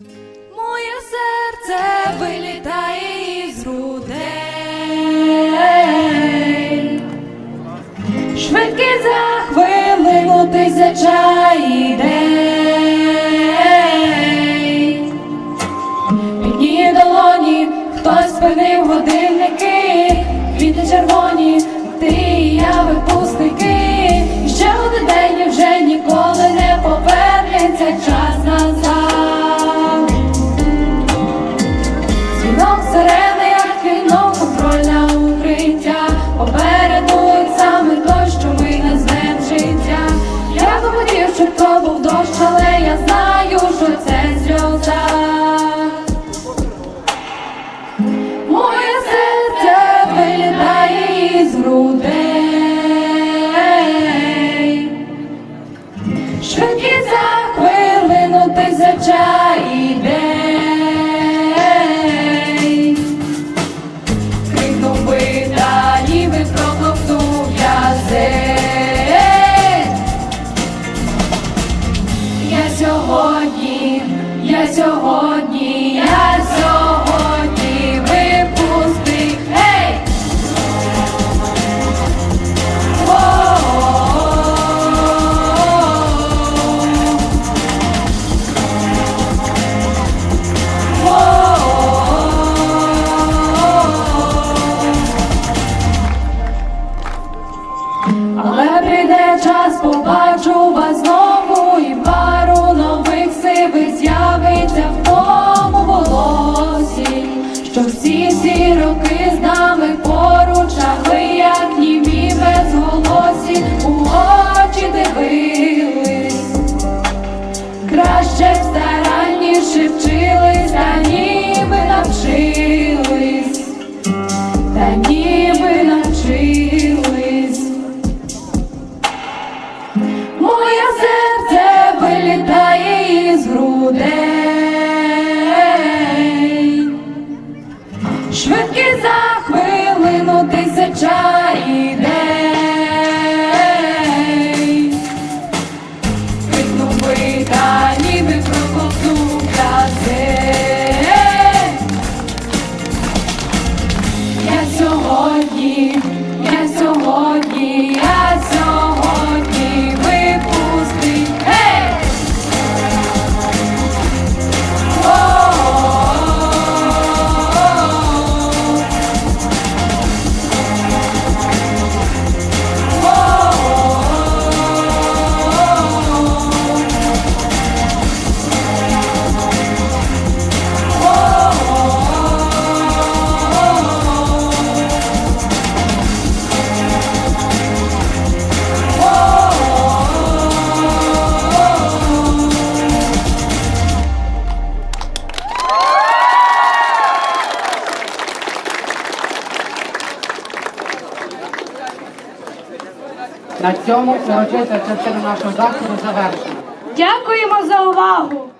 Моє серце вилітає із грудей. Швидкий за хвилину тисяча ідей. Підні долоні, хтось спинив годинники, всі ці роки з нами поруч, а ви як німі без голосі у очі дивились. Краще б старанніше вчились, та ніби навчились, та ніби навчились. Моє серце вилітає із грудей. Швидкий за хвилину тисяча ідей. Би та ніби проковту язик. Я сьогодні, На цьому урочиста частина нашого заходу завершена. Дякуємо за увагу!